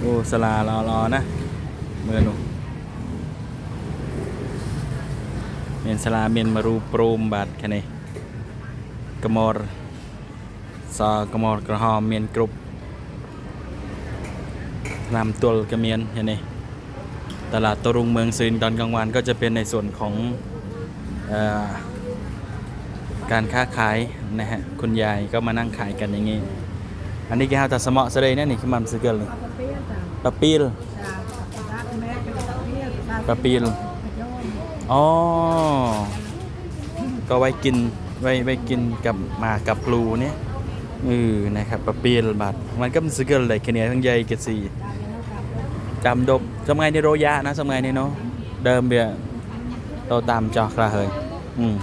โอ้สลารอรอนะเมื่อนูเมียนสลาเมียนมารูโปรมบาดแค่นี้กมอรซอกมอรกระหอมเมียนกรุบลำตุลกระเมียนเห็นไหมตลาดตรุงเมืองซืนตอนกลางวันก็จะเป็นในส่วนของออการค้าขายนะฮะคุณยายก็มานั่งขายกันอย่างนี้ อันนี้แกเอาแต่สมอสเลยนะนี่คือมันสเกิลปลา เปี้ยจ้ะปลาปีลจ้ะป็นปลาปีลอ๋อ ก็ไว้กิน ไว้ไว้กินกับหมากับปลูเนี่ยเออนะครับปลาปีลบัดมันก็มันสเกิลเลยแค่เนี้ยทั้งใหญ่กระสีจำดบสมัยในโรยะนะสมัยนี้เนาะเดิมเบียโตตามจอกระเฮยอืม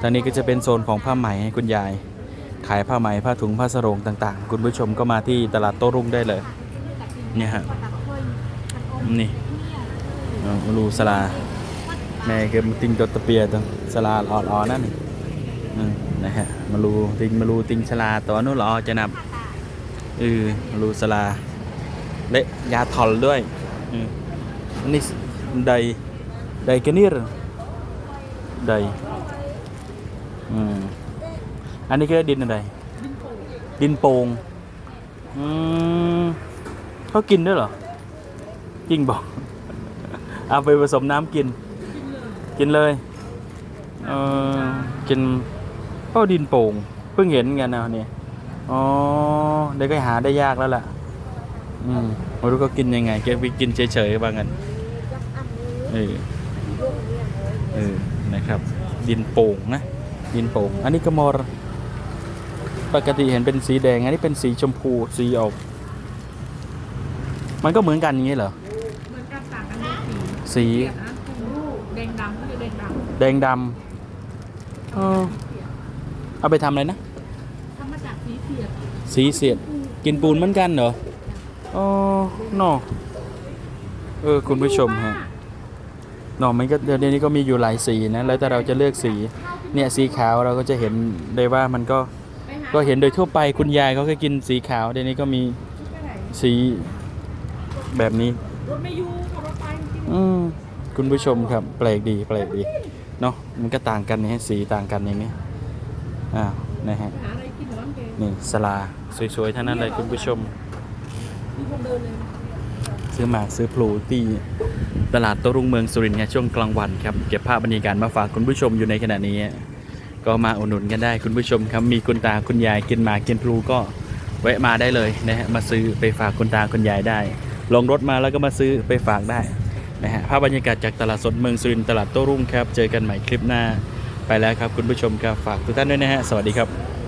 ตอนนี้ก็จะเป็นโซนของผ้าไหมให้คุณยาย ขายผ้าไหมผ้าถุงผ้าสรงต่าง ๆ คุณผู้ชมก็มาที่ตลาดโต้รุ่งได้เลย เนี่ยฮะนี่เอามาดูสลาแม่ก็มาติงตตะเปียตัวสลาอ่อๆนั่นนี่นะฮะมาดูติงมาดูติงสลาตัวนู้นรอจะนับเออมาดูสลาเละยาถอลด้วยอืมอันนี้ใดใดกันนี่หรอใดอืมอันนี้ก็ดินอะไรดินโป่งอืม เขากินด้วยเหรอ จริงบอก เอาไปผสมน้ำกิน กินเลย เออกินก็ดินโป่ง เพิ่งเห็นกันนะเนี่ยอ๋อเดี๋ยวก็หาได้ยากแล้วล่ะ อืมไม่รู้เขากินยังไงแกไปกินเฉยๆบางกันเออเออนะครับ ดินโป่งนะ ดินโป่ง อันนี้ก็มอรปกติเห็นเป็นสีแดง อันนี้เป็นสีชมพู สีออก มันก็เหมือนกันอย่างนี้เหรอ เหมือนกันต่างกันในสี สีเปียกนะลูกแดงดำก็คือแดงดแดงดำเออเอาไปทำอะไรนะำทำมาจากสีเปียกสีเสียด กินปูนเหมือนกันเหรอ อ๋อเนอเออ คุณผู้ชมฮะเนอมันก็เดี๋ยวนี้ก็มีอยู่หลายสีนะ แล้วแต่เราจะเลือกสี เนี่ยสีขาวเราก็จะเห็นได้ว่ามันก็ไปหาก็เห็นโดยทั่วไปคุณยายเขาก็กินสีขาวเดี๋ยวนี้ก็มีไปไหนสี แบบนี้ รถไม่อยู่ขับรถไปจริงอืมคุณผู้ชมครับ แปลกดีแปลกดีเนาะมันก็ต่างกันเนี่ยสีต่างกันอย่างนี้อ้าวนะฮะ ๆหาอะไรกินเหรอน้องเกดนี่สลา สวยๆทั้งนั้นเลยคุณผู้ชม มีคนเดินเลยซื้อหมากซื้อพลูที่ตลาดโต้รุ่งเมืองสุรินทร์เนี่ยช่วงกลางวันครับเก็บภาพบรรยากาศมาฝากคุณผู้ชมอยู่ในขณะนี้ ก็มาอุดหนุนกันได้คุณผู้ชมครับมีคุณตาคุณยายกินหมากกินพลูก็แวะมาได้เลยนะฮะมาซื้อไปฝากคุณตาคุณยายได้ ลงรถมาแล้วก็มาซื้อไปฝากได้นะฮะภาพบรรยากาศจากตลาดสดเมืองสุรินทร์ตลาดโต้รุ่งครับ เจอกันใหม่คลิปหน้าไปแล้วครับคุณผู้ชมครับฝากทุกท่านด้วยนะฮะ สวัสดีครับ